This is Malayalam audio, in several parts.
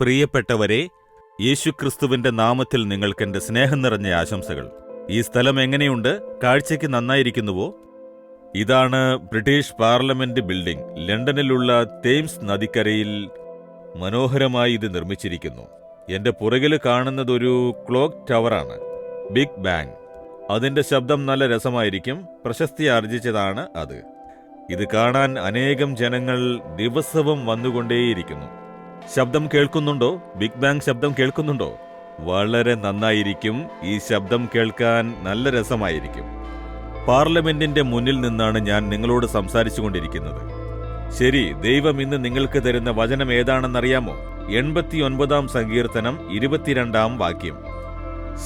പ്രിയപ്പെട്ടവരെ യേശുക്രിസ്തുവിന്റെ നാമത്തിൽ നിങ്ങൾക്കെന്റെ സ്നേഹം നിറഞ്ഞ ആശംസകൾ. ഈ സ്ഥലം എങ്ങനെയുണ്ട്? കാഴ്ചയ്ക്ക് നന്നായിരിക്കുന്നുവോ? ഇതാണ് ബ്രിട്ടീഷ് പാർലമെന്റ് ബിൽഡിംഗ്. ലണ്ടനിലുള്ള തേംസ് നദിക്കരയിൽ മനോഹരമായി ഇത് നിർമ്മിച്ചിരിക്കുന്നു. എന്റെ പുറകിൽ കാണുന്നതൊരു ക്ലോക്ക് ടവറാണ്. Big Bang. അതിന്റെ ശബ്ദം നല്ല രസമായിരിക്കും. പ്രശസ്തി ആർജിച്ചതാണ് അത്. ഇത് കാണാൻ അനേകം ജനങ്ങൾ ദിവസവും വന്നുകൊണ്ടേയിരിക്കുന്നു. ശബ്ദം കേൾക്കുന്നുണ്ടോ? ബിഗ് ബാങ് ശബ്ദം കേൾക്കുന്നുണ്ടോ? വളരെ നന്നായിരിക്കും. ഈ ശബ്ദം കേൾക്കാൻ നല്ല രസമായിരിക്കും. പാർലമെന്റിന്റെ മുന്നിൽ നിന്നാണ് ഞാൻ നിങ്ങളോട് സംസാരിച്ചുകൊണ്ടിരിക്കുന്നത്. ശരി ദൈവം ഇന്ന് നിങ്ങൾക്ക് തരുന്ന വചനം ഏതാണെന്നറിയാമോ? എൺപത്തിയൊൻപതാം സങ്കീർത്തനം ഇരുപത്തിരണ്ടാം വാക്യം.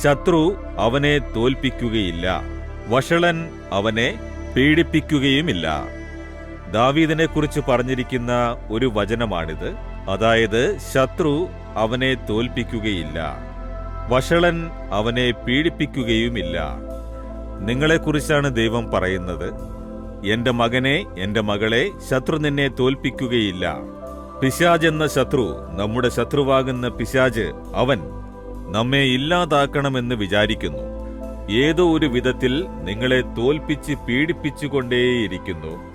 ശത്രു അവനെ തോൽപ്പിക്കുകയില്ല. വഷളൻ അവനെ പീഡിപ്പിക്കുകയുമില്ല. ദാവീദിനെക്കുറിച്ച് പറഞ്ഞിരിക്കുന്ന ഒരു വചനമാണിത്. അതായത് ശത്രു അവനെ തോൽപ്പിക്കുകയില്ല. വഷളൻ അവനെ പീഡിപ്പിക്കുകയുമില്ല. നിങ്ങളെക്കുറിച്ചാണ് ദൈവം പറയുന്നത്. എന്റെ മകനെ എന്റെ മകളെ ശത്രു നിന്നെ തോൽപ്പിക്കുകയില്ല. പിശാജ് എന്ന ശത്രു നമ്മുടെ ശത്രുവാകുന്ന പിശാജ് അവൻ നമ്മെ ഇല്ലാതാക്കണമെന്ന് വിചാരിക്കുന്നു. ഏതോ ഒരു വിധത്തിൽ നിങ്ങളെ തോൽപ്പിച്ച് പീഡിപ്പിച്ചുകൊണ്ടേയിരിക്കുന്നു.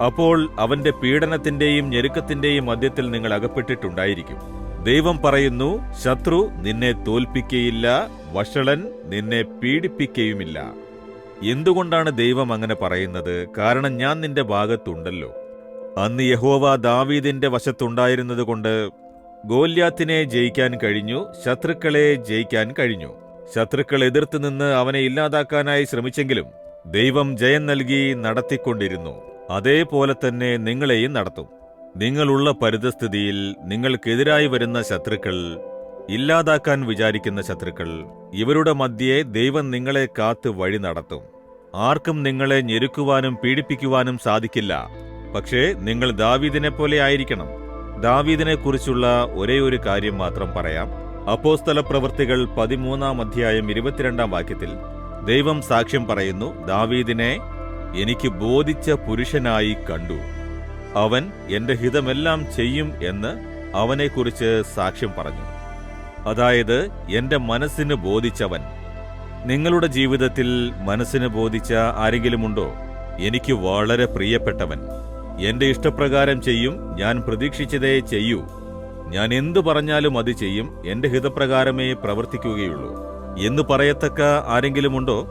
അപ്പോൾ അവന്റെ പീഡനത്തിന്റെയും ഞെരുക്കത്തിന്റെയും മധ്യത്തിൽ നിങ്ങൾ അകപ്പെട്ടിട്ടുണ്ടായിരിക്കും. ദൈവം പറയുന്നു ശത്രു നിന്നെ തോൽപ്പിക്കയില്ല വഷളൻ നിന്നെ പീഡിപ്പിക്കയുമില്ല. എന്തുകൊണ്ടാണ് ദൈവം അങ്ങനെ പറയുന്നത്? കാരണം ഞാൻ നിന്റെ ഭാഗത്തുണ്ടല്ലോ. അന്ന് യഹോവ ദാവീദിന്റെ വശത്തുണ്ടായിരുന്നതുകൊണ്ട് ഗോല്യാത്തിനെ ജയിക്കാൻ കഴിഞ്ഞു ശത്രുക്കളെ ജയിക്കാൻ കഴിഞ്ഞു. ശത്രുക്കൾ എതിർത്ത് നിന്ന് അവനെ ഇല്ലാതാക്കാനായി ശ്രമിച്ചെങ്കിലും ദൈവം ജയം നൽകി നടത്തിക്കൊണ്ടിരുന്നു. അതേപോലെ തന്നെ നിങ്ങളെയും നടത്തും. നിങ്ങളുള്ള പരിതസ്ഥിതിയിൽ നിങ്ങൾക്കെതിരായി വരുന്ന ശത്രുക്കൾ ഇല്ലാതാക്കാൻ വിചാരിക്കുന്ന ശത്രുക്കൾ ഇവരുടെ മധ്യേ ദൈവം നിങ്ങളെ കാത്ത് വഴി നടത്തും. ആർക്കും നിങ്ങളെ ഞെരുക്കുവാനും പീഡിപ്പിക്കുവാനും സാധിക്കില്ല. പക്ഷേ നിങ്ങൾ ദാവീദിനെ പോലെ ആയിരിക്കണം. ദാവീദിനെ കുറിച്ചുള്ള ഒരേ ഒരു കാര്യം മാത്രം പറയാം. അപ്പോസ്തല പ്രവൃത്തികൾ പതിമൂന്നാം അധ്യായം ഇരുപത്തിരണ്ടാം വാക്യത്തിൽ ദൈവം സാക്ഷ്യം പറയുന്നു ദാവീദിനെ എനിക്ക് ബോധിച്ച പുരുഷനായി കണ്ടു. അവൻ എന്റെ ഹിതമെല്ലാം ചെയ്യും എന്ന് അവനെക്കുറിച്ച് സാക്ഷ്യം പറഞ്ഞു. അതായത് എന്റെ മനസ്സിന് ബോധിച്ചവൻ. നിങ്ങളുടെ ജീവിതത്തിൽ മനസ്സിന് ബോധിച്ച ആരെങ്കിലുമുണ്ടോ? എനിക്ക് വളരെ പ്രിയപ്പെട്ടവൻ. എന്റെ ഇഷ്ടപ്രകാരം ചെയ്യും ഞാൻ പ്രതീക്ഷിച്ചതേ ചെയ്യൂ. ഞാൻ എന്തു പറഞ്ഞാലും അത് ചെയ്യും എന്റെ ഹിതപ്രകാരമേ പ്രവർത്തിക്കുകയുള്ളൂ. എന്ന് പറയത്തക്ക ആരെങ്കിലുമുണ്ടോ?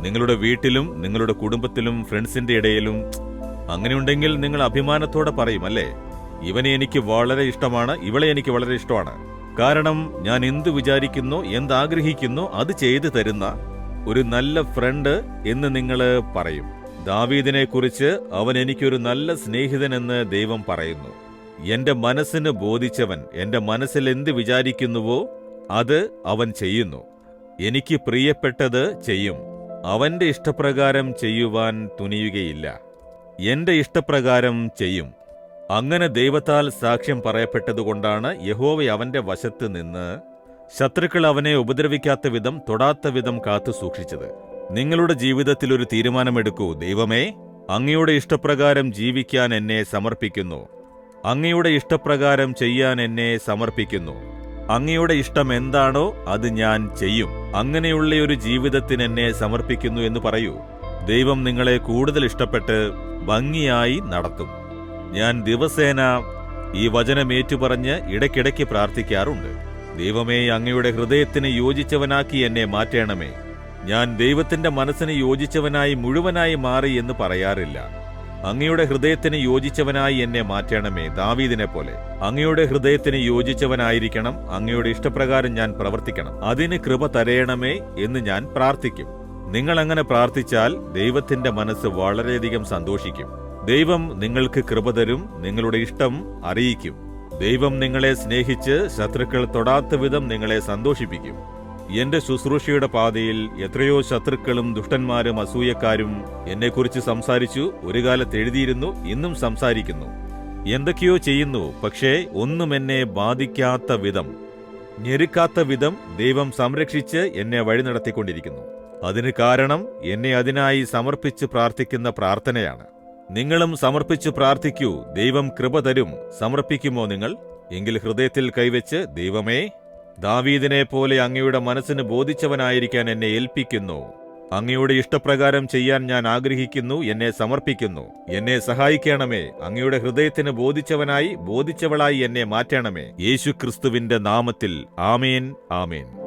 നിങ്ങളുടെ വീട്ടിലും നിങ്ങളുടെ കുടുംബത്തിലും ഫ്രണ്ട്സിന്റെ ഇടയിലും അങ്ങനെയുണ്ടെങ്കിൽ നിങ്ങൾ അഭിമാനത്തോടെ പറയും അല്ലേ? ഇവനെ എനിക്ക് വളരെ ഇഷ്ടമാണ് ഇവളെ എനിക്ക് വളരെ ഇഷ്ടമാണ്. കാരണം ഞാൻ എന്ത് വിചാരിക്കുന്നു എന്താഗ്രഹിക്കുന്നു അത് ചെയ്തു തരുന്ന ഒരു നല്ല ഫ്രണ്ട് എന്ന് നിങ്ങൾ പറയും. ദാവീദിനെ കുറിച്ച് അവൻ എനിക്കൊരു നല്ല സ്നേഹിതനെന്ന് ദൈവം പറയുന്നു. എന്റെ മനസ്സിന് ബോധിച്ചവൻ എന്റെ മനസ്സിൽ എന്ത് വിചാരിക്കുന്നുവോ അത് അവൻ ചെയ്യുന്നു. എനിക്ക് പ്രിയപ്പെട്ടത് ചെയ്യും. അവന്റെ ഇഷ്ടപ്രകാരം ചെയ്യുവാൻ തുനിയുകയില്ല. എന്റെ ഇഷ്ടപ്രകാരം ചെയ്യും. അങ്ങനെ ദൈവത്താൽ സാക്ഷ്യം പറയപ്പെട്ടതുകൊണ്ടാണ് യഹോവ അവന്റെ വശത്ത് നിന്ന് ശത്രുക്കൾ അവനെ ഉപദ്രവിക്കാത്ത വിധം തൊടാത്ത വിധം കാത്തു സൂക്ഷിച്ചത്. നിങ്ങളുടെ ജീവിതത്തിൽ ഒരു തീരുമാനമെടുക്കൂ ദൈവമേ. അങ്ങയുടെ ഇഷ്ടപ്രകാരം ജീവിക്കാൻ എന്നെ സമർപ്പിക്കുന്നു. അങ്ങയുടെ ഇഷ്ടപ്രകാരം ചെയ്യാൻ എന്നെ സമർപ്പിക്കുന്നു. അങ്ങയുടെ ഇഷ്ടം എന്താണോ അത് ഞാൻ ചെയ്യും. അങ്ങനെയുള്ള ഒരു ജീവിതത്തിന് എന്നെ സമർപ്പിക്കുന്നു എന്ന് പറയൂ. ദൈവം നിങ്ങളെ കൂടുതൽ ഇഷ്ടപ്പെട്ട് ഭംഗിയായി നടത്തും. ഞാൻ ദിവസേന ഈ വചനം ഏറ്റുപറഞ്ഞ് ഇടയ്ക്കിടയ്ക്ക് പ്രാർത്ഥിക്കാറുണ്ട്. ദൈവമേ അങ്ങയുടെ ഹൃദയത്തിന് യോജിച്ചവനാക്കി എന്നെ മാറ്റണമേ. ഞാൻ ദൈവത്തിന്റെ മനസ്സിന് യോജിച്ചവനായി മുഴുവനായി മാറി എന്ന് പറയാറില്ല. അങ്ങയുടെ ഹൃദയത്തിന് യോജിച്ചവനായി എന്നെ മാറ്റണമേ ദാവീദിനെ പോലെ. അങ്ങയുടെ ഹൃദയത്തിന് യോജിച്ചവനായിരിക്കണം. അങ്ങയുടെ ഇഷ്ടപ്രകാരം ഞാൻ പ്രവർത്തിക്കണം. അതിന് കൃപ തരയണമേ എന്ന് ഞാൻ പ്രാർത്ഥിക്കും. നിങ്ങൾ അങ്ങനെ പ്രാർത്ഥിച്ചാൽ ദൈവത്തിന്റെ മനസ്സ് വളരെയധികം സന്തോഷിക്കും. ദൈവം നിങ്ങൾക്ക് കൃപ തരും നിങ്ങളുടെ ഇഷ്ടം അറിയിക്കും. ദൈവം നിങ്ങളെ സ്നേഹിച്ച് ശത്രുക്കൾ തൊടാത്ത വിധം നിങ്ങളെ സന്തോഷിപ്പിക്കും. എന്റെ ശുശ്രൂഷയുടെ പാതയിൽ എത്രയോ ശത്രുക്കളും ദുഷ്ടന്മാരും അസൂയക്കാരും എന്നെക്കുറിച്ച് സംസാരിച്ചു ഒരു കാലത്ത് എഴുതിയിരുന്നു ഇന്നും സംസാരിക്കുന്നു. എന്തൊക്കെയോ ചെയ്യുന്നു പക്ഷേ ഒന്നും എന്നെ ബാധിക്കാത്ത വിധം. ഞെരുക്കാത്ത വിധം ദൈവം സംരക്ഷിച്ച് എന്നെ വഴി നടത്തിക്കൊണ്ടിരിക്കുന്നു. അതിന് കാരണം എന്നെ അതിനായി സമർപ്പിച്ച് പ്രാർത്ഥിക്കുന്ന പ്രാർത്ഥനയാണ്. നിങ്ങളും സമർപ്പിച്ച് പ്രാർത്ഥിക്കൂ ദൈവം കൃപ തരും. സമർപ്പിക്കുമോ നിങ്ങൾ? എങ്കിൽ ഹൃദയത്തിൽ കൈവച്ച് ദൈവമേ ദാവീദിനെ പോലെ അങ്ങയുടെ മനസ്സിന് ബോധിച്ചവനായിരിക്കാൻ എന്നെ ഏൽപ്പിക്കുന്നു. അങ്ങയുടെ ഇഷ്ടപ്രകാരം ചെയ്യാൻ ഞാൻ ആഗ്രഹിക്കുന്നു എന്നെ സമർപ്പിക്കുന്നു. എന്നെ സഹായിക്കണമേ. അങ്ങയുടെ ഹൃദയത്തിന് ബോധിച്ചവനായി ബോധിച്ചവളായി എന്നെ മാറ്റണമേ. യേശു ക്രിസ്തുവിന്റെ നാമത്തിൽ ആമേൻ ആമേൻ.